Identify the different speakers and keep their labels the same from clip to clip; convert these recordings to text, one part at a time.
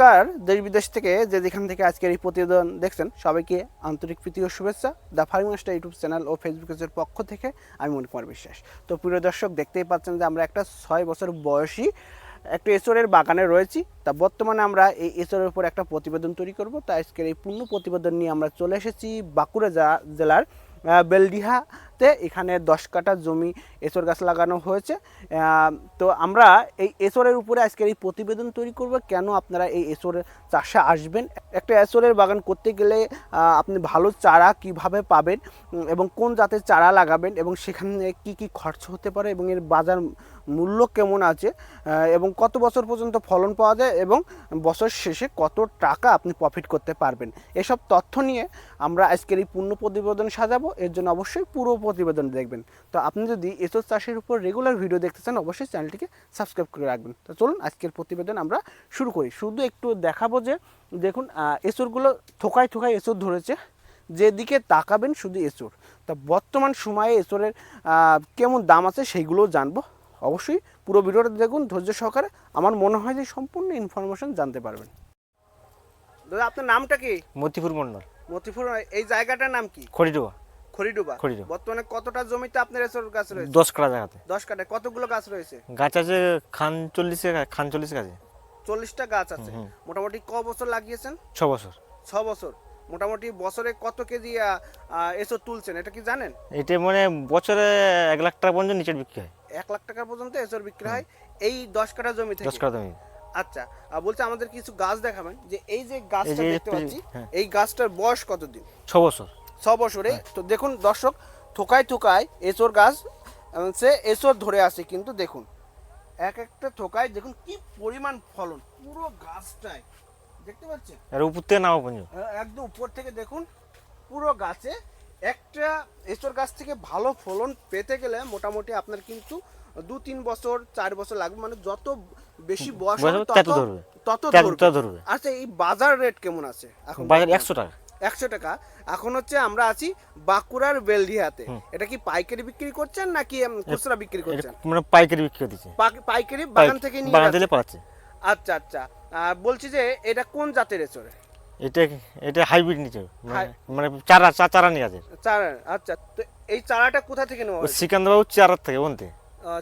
Speaker 1: নমস্কার দেশ বিদেশ থেকে যে যেখান থেকে আজকের এই প্রতিবেদন দেখছেন সবাইকে আন্তরিক প্রীতি ও শুভেচ্ছা। The farming master YouTube channel O Facebook পেজের পক্ষ থেকে আমি মনে কুমার বিশ্বাস। তো প্রিয় দর্শক দেখতেই পাচ্ছেন যে আমরা একটা ছয় বছর বয়সী একটা এসরের বাগানে রয়েছি। তা বর্তমানে আমরা এই এসরের উপর একটা প্রতিবেদন তৈরি করব। তা আজকের এই পূর্ণ প্রতিবেদন নিয়ে আমরা চলে এসেছি বাঁকুড়া জেলার আহ, বেলডিহাতে এখানে দশ কাটা জমি এসর গাছ লাগানো হয়েছে। তো আমরা এই এসরের উপরে আজকের এই প্রতিবেদন তৈরি করব, কেন আপনারা এই এসরের চাষে আসবেন? একটা এসরের বাগান করতে গেলে আপনি ভালো চারা কীভাবে পাবেন, এবং কোন জাতের চারা লাগাবেন, এবং সেখানে কি কি খরচ হতে পারে, এবং এর বাজার মূল্য কেমন আছে এবং কত বছর পর্যন্ত ফলন পাওয়া যায় এবং বছর শেষে কত টাকা আপনি প্রফিট করতে পারবেন। এসব তথ্য নিয়ে আমরা আজকের এই পূর্ণ প্রতিবেদন সাজাবো। এর জন্য অবশ্যই পুরো প্রতিবেদন দেখবেন। তো আপনি যদি এসব চাষের উপর রেগুলার ভিডিও দেখতে চান অবশ্যই চ্যানেলটিকে সাবস্ক্রাইব করে রাখবেন। তো চলুন আজকের প্রতিবেদন আমরা শুরু করি। শুধু একটু দেখাবো যে দেখুন এঁচড়গুলো থোকায় থোকায় এঁচড় ধরেছে। যেদিকে তাকাবেন শুধু এঁচড় তা বর্তমান সময়ে আহ, কেমন দাম আছে সেইগুলোও জানব। অবশ্যই পুরো ভিডিওটা দেখুন ধৈর্য সহকারে। আমার মনে হয় যে সম্পূর্ণ ইনফরমেশন জানতে পারবেন। দাদা আপনার নামটা কি?
Speaker 2: মতিপুর মন্ডল।
Speaker 1: মতিপুর এই জায়গাটার নাম কি?
Speaker 2: খড়িডুবা।
Speaker 1: খড়িডুবা।
Speaker 2: খড়িডুবা।
Speaker 1: বর্তমানে কতটা জমিতে আপনার এসর গাছ রয়েছে?
Speaker 2: দশ কাটা জায়গাতে।
Speaker 1: দশ কাঠায় কতগুলো গাছ রয়েছে?
Speaker 2: গাছ আছে খান চল্লিশে খান চল্লিশ গাছে
Speaker 1: চল্লিশটা গাছ আছে। মোটামুটি ক বছর লাগিয়েছেন?
Speaker 2: ছ বছর।
Speaker 1: ছ বছর। মোটামুটি বছরে কত কেজি এসর তুলছেন? এটা কি জানেন?
Speaker 2: এটা মানে বছরে এক লাখ টাকা পর্যন্ত নিচের বিক্রি হয়।
Speaker 1: এক লাখ টাকা পর্যন্ত এসর বিক্রি হয়। এই দশ কাঠা জমি
Speaker 2: দশ
Speaker 1: থেকে
Speaker 2: জমি।
Speaker 1: আচ্ছা আহ, বলছে আমাদের কিছু গাছ দেখাবেন। যে এই যে গাছটা দেখতে পাচ্ছি
Speaker 2: হ্যাঁ।
Speaker 1: এই গাছটার বয়স কতদিন?
Speaker 2: ছ বছর।
Speaker 1: ছ বছরে। তো দেখুন দর্শক থোকায় থোকায় এসর গাছ সে এসর ধরে আসে কিন্তু দেখুন এক একটা থোকায় দেখুন কি পরিমাণ ফলন পুরো গাছটায়। দেখতে পাচ্ছেন?
Speaker 2: আর উপর থেকে পর্যন্ত।
Speaker 1: একদম উপর থেকে দেখুন পুরো গাছে একটা এসর গাছ থেকে ভালো ফলন পেতে গেলে মোটামুটি আপনার কিন্তু দু তিন বছর চার বছর লাগবে। মানে যত বেশি বয়স
Speaker 2: তত
Speaker 1: তত
Speaker 2: ধরবে।
Speaker 1: আচ্ছা এই বাজার রেট কেমন আছে এখন?
Speaker 2: বাজার একশো টাকা।
Speaker 1: একশো টাকা। এখন হচ্ছে আমরা আছি বাঁকুড়ার বেলডিহাতে এটা কি পাইকারি বিক্রি করছেন নাকি খুচরা বিক্রি করছেন?
Speaker 2: মানে পাইকারি বিক্রি করে দিচ্ছে
Speaker 1: পাইকারি বাগান থেকে নিয়ে
Speaker 2: বাগান থেকে পাচ্ছে
Speaker 1: আচ্ছা আচ্ছা। আহ, বলছি যে এটা কোন জাতের এসরে?
Speaker 2: এটা এটা হাইব্রিড নিচে মানে- মানে চারা চা চারা নিয়ে আছে
Speaker 1: চারা আচ্ছা তো এই চারাটা কোথা থেকে নেওয়া হয়েছে?
Speaker 2: চারার থেকে বলতে
Speaker 1: আহ,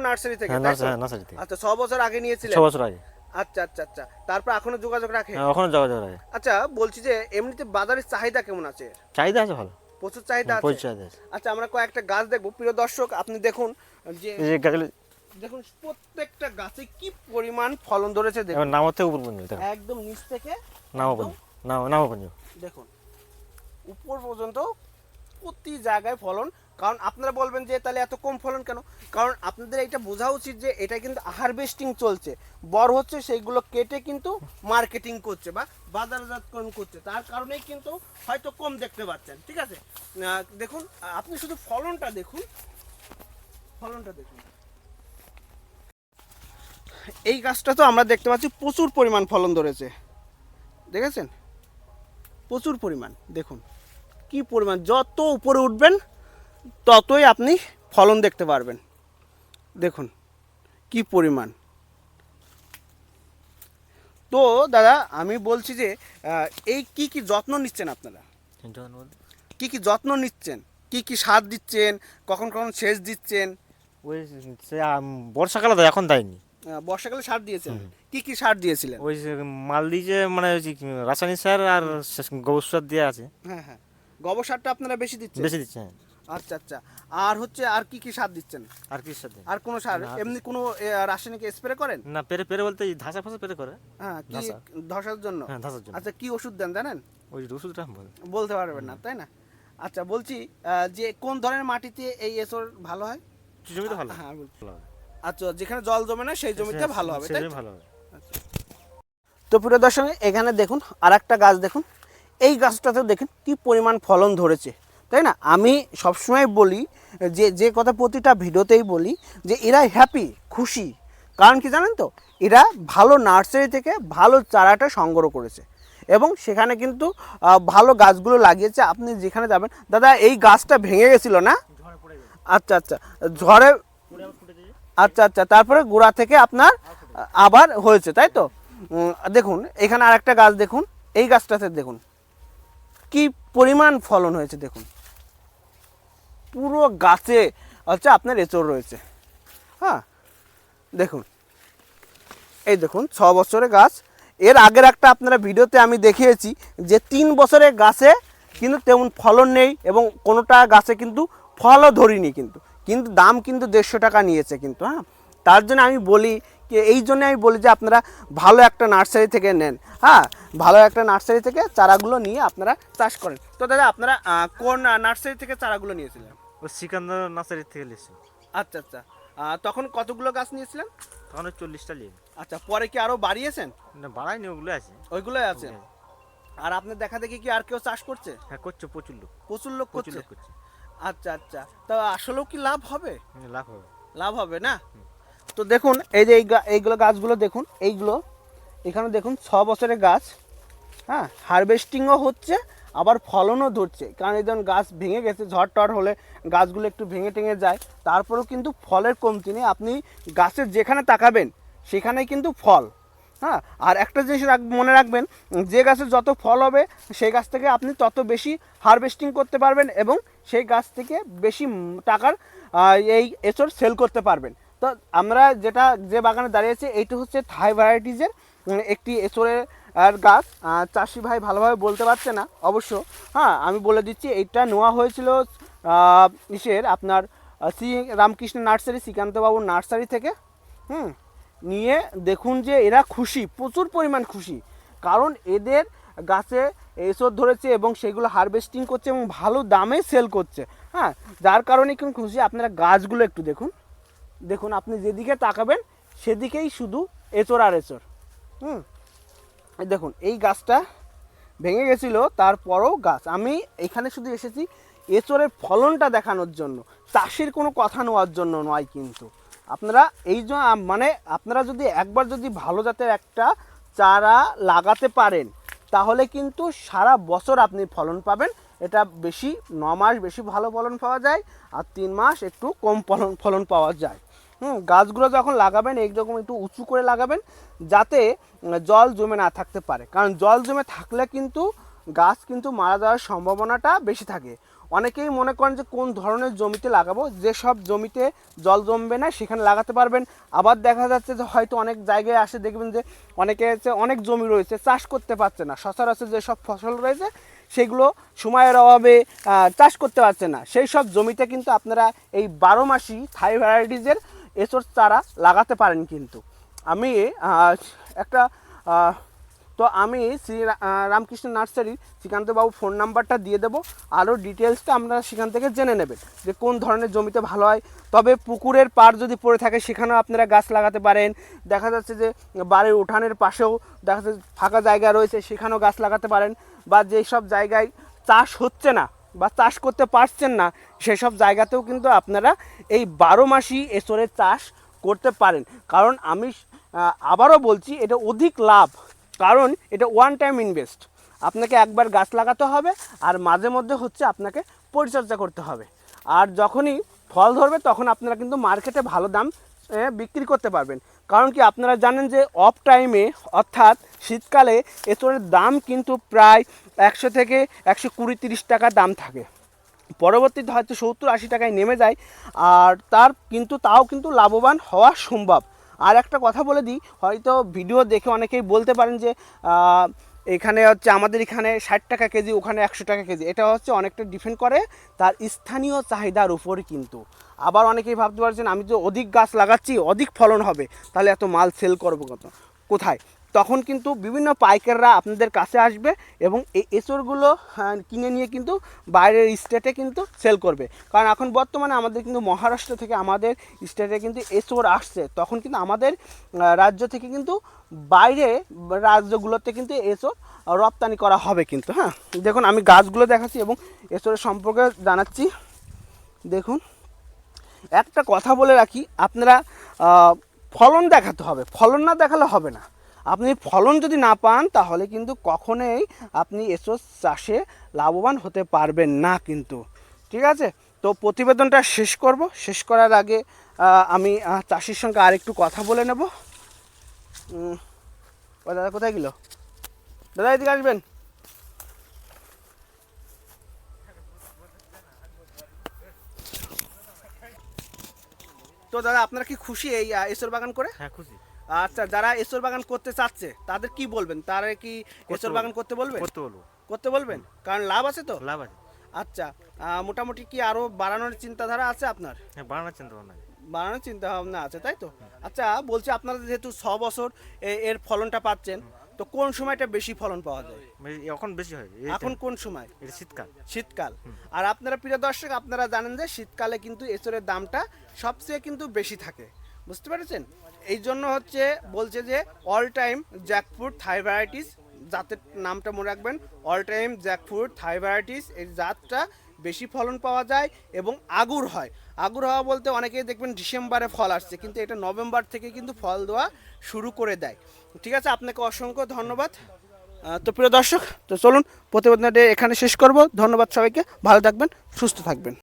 Speaker 1: নার্সারি থেকে
Speaker 2: হ্যাঁ? নার্সারি থেকে।
Speaker 1: আচ্ছা ছ বছর আগে নিয়েছিলেন?
Speaker 2: ছ বছর আগে।
Speaker 1: আচ্ছা আচ্ছা আচ্ছা। তারপর এখনও যোগাযোগ রাখে?
Speaker 2: হ্যাঁ ওখানে যোগাযোগ আগে
Speaker 1: আচ্ছা বলছি যে এমনিতে বাজারের চাহিদা কেমন আছে?
Speaker 2: চাহিদা আছে ভালো।
Speaker 1: প্রচুর চাহিদা আছে?
Speaker 2: চাহিদা আছে।
Speaker 1: আচ্ছা আমরা কয়েকটা গাছ দেখব। প্রিয় দর্শক আপনি দেখুন যে দেখুন প্রত্যেকটা গাছে কি পরিমাণ ফলন ধরেছে দেখুন।
Speaker 2: থেকে উপর পর্যন্ত
Speaker 1: একদম নিচ থেকে
Speaker 2: নামা পর্যন্ত নামা পর্যন্ত
Speaker 1: দেখুন উপর পর্যন্ত প্রতি জায়গায় ফলন। কারণ আপনারা বলবেন যে তাহলে এত কম ফলন কেন? কারণ আপনাদের এটা বোঝা উচিত যে এটা কিন্তু হারভেস্টিং চলছে। বড় হচ্ছে সেইগুলো কেটে কিন্তু মার্কেটিং করছে বা বাজারজাতকরণ করছে। তার কারণেই কিন্তু হয়তো কম দেখতে পাচ্ছেন ঠিক আছে? দেখুন আপনি শুধু ফলনটা দেখুন ফলনটা দেখুন। এই গাছটা তো আমরা দেখতে পাচ্ছি প্রচুর পরিমাণ ফলন ধরেছে। দেখেছেন? প্রচুর পরিমাণ দেখুন। কি পরিমাণ যত উপরে উঠবেন ততই আপনি ফলন দেখতে পারবেন। দেখুন কি পরিমাণ। তো দাদা আমি বলছি যে এই কি কি যত্ন নিচ্ছেন আপনারা? কি কি যত্ন নিচ্ছেন? কি কি সার দিচ্ছেন? কখন কখন সেচ দিচ্ছেন?
Speaker 2: বর্ষাকালে তো এখন দেয়নি।
Speaker 1: বর্ষাকালে সার দিয়েছেন। কি কি সার দিয়েছিলেন?
Speaker 2: ওই যে মাল দিয়েছে মানে রাসায়নিক সার আর গোবর সার দিয়ে আছে।
Speaker 1: হ্যাঁ হ্যাঁ। গোবর সারটা আপনারা বেশি দিচ্ছেন?
Speaker 2: বেশি দিচ্ছে হ্যাঁ।
Speaker 1: আচ্ছা আচ্ছা। আর হচ্ছে আর কি কি সার দিচ্ছেন?
Speaker 2: আর কি সার
Speaker 1: আর কোনো সার? এমনি কোনো রাসায়নিক স্প্রে করেন?
Speaker 2: না পেরে পেরে বলতে ধাসা ফাসা পেরে করে।
Speaker 1: হ্যাঁ কি ধসার জন্য?
Speaker 2: হ্যাঁ ধাসার জন্য।
Speaker 1: আচ্ছা কি ওষুধ দেন জানেন?
Speaker 2: ওই ওষুধটা বলে।
Speaker 1: বলতে পারবেন না তাই না? আচ্ছা বলছি যে কোন ধরনের মাটিতে এই এসর ভালো হয়?
Speaker 2: জমিতে ভালো
Speaker 1: হ্যাঁ।
Speaker 2: ভালো হবে।
Speaker 1: আচ্ছা যেখানে জল জমে না সেই জমিতে ভালো হবে তাই তো?
Speaker 2: ভালো হবে।
Speaker 1: তো প্রিয় দর্শক এখানে দেখুন আর একটা গাছ দেখুন। এই গাছটাতে দেখুন কি পরিমাণ ফলন ধরেছে তাই না? আমি সবসময় বলি যে যে কথা প্রতিটা ভিডিওতেই বলি যে এরা হ্যাপি খুশি। কারণ কি জানেন তো? এরা ভালো নার্সারি থেকে ভালো চারাটা সংগ্রহ করেছে। এবং সেখানে কিন্তু ভালো গাছগুলো লাগিয়েছে। আপনি যেখানে যাবেন দাদা এই গাছটা ভেঙে গেছিল না? আচ্ছা আচ্ছা। ঝড়ে আচ্ছা আচ্ছা তারপরে গোড়া থেকে আপনার আবার হয়েছে, তাই তো? দেখুন, এখানে আর একটা গাছ দেখুন, এই গাছটাতে দেখুন, কি পরিমাণ ফলন হয়েছে, দেখুন। পুরো গাছে হচ্ছে আপনার এঁচড় রয়েছে হ্যাঁ? দেখুন, এই দেখুন, ছ বছরের গাছ। এর আগের একটা আপনারা ভিডিওতে আমি দেখিয়েছি যে তিন বছরের গাছে কিন্তু তেমন ফলন নেই এবং কোনোটা গাছে কিন্তু ফলও ধরিনি কিন্তু। কিন্তু দাম কিন্তু দেড়শো টাকা নিয়েছে কিন্তু হ্যাঁ? তার জন্য আমি বলি যে এই জন্য আমি বলি যে আপনারা ভালো একটা নার্সারি থেকে নেন হ্যাঁ? ভালো একটা নার্সারি থেকে চারাগুলো নিয়ে আপনারা চাষ করেন। তো দাদা আপনারা কোন নার্সারি থেকে চারাগুলো নিয়েছিলেন?
Speaker 2: ও সিকান্দার নার্সারি থেকে লিয়েছি
Speaker 1: আচ্ছা আচ্ছা। তখন কতগুলো গাছ নিয়েছিলেন?
Speaker 2: তখন চল্লিশটা নিয়ে।
Speaker 1: আচ্ছা পরে কি আরও বাড়িয়েছেন?
Speaker 2: না বাড়াইনি ওগুলো আছে।
Speaker 1: ওইগুলোই আছে? আর আপনার দেখা দেখি কি আর কেউ চাষ করছে?
Speaker 2: হ্যাঁ করছে প্রচুর লোক।
Speaker 1: প্রচুর লোক
Speaker 2: প্রচুর লোক করছে।
Speaker 1: আচ্ছা আচ্ছা। তো আসলেও কি লাভ হবে?
Speaker 2: লাভ হবে।
Speaker 1: লাভ হবে না? তো দেখুন এই যে এইগুলো গাছগুলো দেখুন এইগুলো এখানে দেখুন ছ বছরের গাছ হ্যাঁ? হারভেস্টিংও হচ্ছে আবার ফলনও ধরছে। কারণ এই ধরুন গাছ ভেঙে গেছে ঝড় টড় হলে গাছগুলো একটু ভেঙে টেঙে যায় তারপরেও কিন্তু ফলের কমতি নেই। আপনি গাছের যেখানে তাকাবেন সেখানেই কিন্তু ফল হ্যাঁ? আর একটা জিনিস রাখ- মনে রাখবেন যে গাছের যত ফল হবে সেই গাছ থেকে আপনি তত বেশি হারভেস্টিং করতে পারবেন এবং সেই গাছ থেকে বেশি টাকার এই এসর সেল করতে পারবেন। তো আমরা যেটা, যে বাগানে দাঁড়িয়েছি, এইটা হচ্ছে থাই ভ্যারাইটিজের একটি এসরের আর গাছ। চাষি ভাই ভালোভাবে বলতে পারছে না, অবশ্য। হ্যাঁ আমি বলে দিচ্ছি, এইটা নেওয়া হয়েছিল ইসের আপনার শ্রী রামকৃষ্ণ নার্সারি, শ্রীকান্তবাবুর নার্সারি থেকে। হুম, নিয়ে দেখুন যে এরা খুশি, প্রচুর পরিমাণ খুশি। কারণ এদের গাছে এসব ধরেছে এবং সেগুলো হারভেস্টিং করছে এবং ভালো দামে সেল করছে। হ্যাঁ যার কারণে কিন্তু খুশি? আপনারা গাছগুলো একটু দেখুন। দেখুন, আপনি যেদিকে তাকাবেন, সেদিকেই শুধু এচর আর এচর হুম দেখুন, এই গাছটা ভেঙে গেছিল, তারপরও গাছ। আমি এখানে শুধু এসেছি এচরের ফলনটা দেখানোর জন্য। চাষের কোনো কথা নেওয়ার জন্য নয় কিন্তু। আপনারা এই মানে আপনারা যদি একবার যদি ভালো জাতের একটা চারা লাগাতে পারেন তাহলে কিন্তু সারা বছর আপনি ফলন পাবেন। এটা বেশি, ন মাস বেশি ভালো ফলন পাওয়া যায় আর তিন মাস একটু কম ফলন ফলন পাওয়া যায়। হুম, গাছগুলো যখন লাগাবেন এইরকম একটু উঁচু করে লাগাবেন যাতে জল জমে না থাকতে পারে। কারণ জল জমে থাকলে কিন্তু গাছ কিন্তু মারা যাওয়ার সম্ভাবনাটা বেশি থাকে। অনেকেই মনে করেন যে কোন ধরনের জমিতে লাগাবো যেসব জমিতে জল জমবে না সেখানে লাগাতে পারবেন। আবার দেখা যাচ্ছে যে হয়তো অনেক জায়গায় আসে দেখবেন যে অনেকে হচ্ছে অনেক জমি রয়েছে, চাষ করতে পারছে না। সচরাচর যেসব ফসল রয়েছে, সেগুলো সময়ের অভাবে চাষ করতে পারছে না। সেই সব জমিতে কিন্তু আপনারা এই বারো মাসি থাই ভ্যারাইটিজের এসর চারা লাগাতে পারেন কিন্তু। আমি একটা তো আমি শ্রী রামকৃষ্ণ নার্সারির শ্রীকান্তবাবু ফোন নাম্বারটা দিয়ে দেবো, আরও ডিটেলসটা আপনারা সেখান থেকে জেনে নেবেন যে কোন ধরনের জমিতে ভালো হয়। তবে পুকুরের পাড় যদি পড়ে থাকে, সেখানেও আপনারা গাছ লাগাতে পারেন। দেখা যাচ্ছে যে বাড়ির উঠানের পাশেও দেখা যাচ্ছে ফাঁকা জায়গা রয়েছে, সেখানেও গাছ লাগাতে পারেন। বা যেসব জায়গায় চাষ হচ্ছে না বা চাষ করতে পারছেন না, সেসব জায়গাতেও কিন্তু আপনারা এই বারো মাসই এসরের চাষ করতে পারেন। কারণ আমি আবারও বলছি, এটা অধিক লাভ। কারণ এটা ওয়ান টাইম ইনভেস্ট আপনাকে একবার গাছ লাগাতে হবে আর মাঝে মধ্যে হচ্ছে আপনাকে পরিচর্যা করতে হবে। আর যখনই ফল ধরবে তখন আপনারা কিন্তু মার্কেটে ভালো দাম বিক্রি করতে পারবেন। কারণ কি আপনারা জানেন যে অফ টাইমে অর্থাৎ শীতকালে এঁচড়ের দাম কিন্তু প্রায় একশো থেকে একশো কুড়ি তিরিশ টাকা দাম থাকে। পরবর্তীতে হয়তো সত্তর আশি টাকায় নেমে যায়, আর তার কিন্তু, তাও কিন্তু লাভবান হওয়া সম্ভব। আর একটা কথা বলে দিই, হয়তো ভিডিও দেখে অনেকেই বলতে পারেন যে এখানে হচ্ছে আমাদের এখানে ষাট টাকা কেজি, ওখানে একশো টাকা কেজি, এটা হচ্ছে অনেকটা ডিপেন্ড করে তার স্থানীয় চাহিদার উপর কিন্তু। আবার অনেকেই ভাবতে পারছেন, আমি তো অধিক গাছ লাগাচ্ছি, অধিক ফলন হবে, তাহলে এত মাল সেল করব কত? কোথায়? তখন কিন্তু বিভিন্ন পাইকাররা আপনাদের কাছে আসবে এবং এই এসরগুলো আহ, কিনে নিয়ে কিন্তু বাইরের স্টেটে কিন্তু সেল করবে। কারণ এখন বর্তমানে আমাদের কিন্তু মহারাষ্ট্র থেকে আমাদের স্টেটে কিন্তু এসর আসছে। তখন কিন্তু আমাদের রাজ্য থেকে কিন্তু বাইরে রাজ্যগুলোতে কিন্তু এসর রপ্তানি করা হবে কিন্তু হ্যাঁ। দেখুন আমি গাছগুলো দেখাচ্ছি এবং এসরের সম্পর্কে জানাচ্ছি। দেখুন একটা কথা বলে রাখি আপনারা ফলন দেখাতে হবে। ফলন না দেখালে হবে না। আপনি ফলন যদি না পান, তাহলে কিন্তু কখনোই আপনি এসো চাষে লাভবান হতে পারবেন না কিন্তু। ঠিক আছে? তো প্রতিবেদনটা শেষ করব। শেষ করার আগে আমি চাষির সঙ্গে আরেকটু কথা বলে নেব। ও দাদা, কোথায় গেল? দাদা, এদিকে আসবেন। তো দাদা, আপনারা কি খুশি এই এসর বাগান করে?
Speaker 2: হ্যাঁ খুশি।
Speaker 1: আচ্ছা যারা এসর বাগান করতে চাচ্ছে তাদের কি বলবেন? তারা কি এসর বাগান করতে বলবেন
Speaker 2: করতে বলব।
Speaker 1: করতে বলবেন? কারণ লাভ আছে তো?
Speaker 2: লাভ আছে।
Speaker 1: আচ্ছা মোটামুটি কি আরও বাড়ানোর চিন্তাধারা আছে আপনার?
Speaker 2: হ্যাঁ বাড়ানোর চিন্তা ভাবনা আছে।
Speaker 1: বাড়ানোর চিন্তা ভাবনা আছে তাই তো? আচ্ছা বলছি আপনারা যেহেতু ছ বছর এর ফলনটা পাচ্ছেন তো কোন সময়টা বেশি ফলন পাওয়া যায়?
Speaker 2: মানে এখন বেশি হয়
Speaker 1: এখন কোন সময়?
Speaker 2: এটা শীতকাল।
Speaker 1: শীতকাল। আর আপনারা প্রিয় দর্শক আপনারা জানেন যে শীতকালে কিন্তু এসরের দামটা সবচেয়ে কিন্তু বেশি থাকে। বুঝতে পেরেছেন? এই জন্য হচ্ছে বলছে যে all time jackfruit Thai varieties জাতের নামটা মনে রাখবেন। All time jackfruit Thai varieties এই জাতটা বেশি ফলন পাওয়া যায় এবং আগুর হয়। আগুর হওয়া বলতে অনেকেই দেখবেন ডিসেম্বরে ফল আসছে, কিন্তু এটা নভেম্বর থেকে কিন্তু ফল দেওয়া শুরু করে দেয়। ঠিক আছে, আপনাকে অসংখ্য ধন্যবাদ। তো প্রিয় দর্শক, তো চলুন প্রতিবেদনটা এখানে শেষ করব। ধন্যবাদ সবাইকে, ভালো থাকবেন, সুস্থ থাকবেন।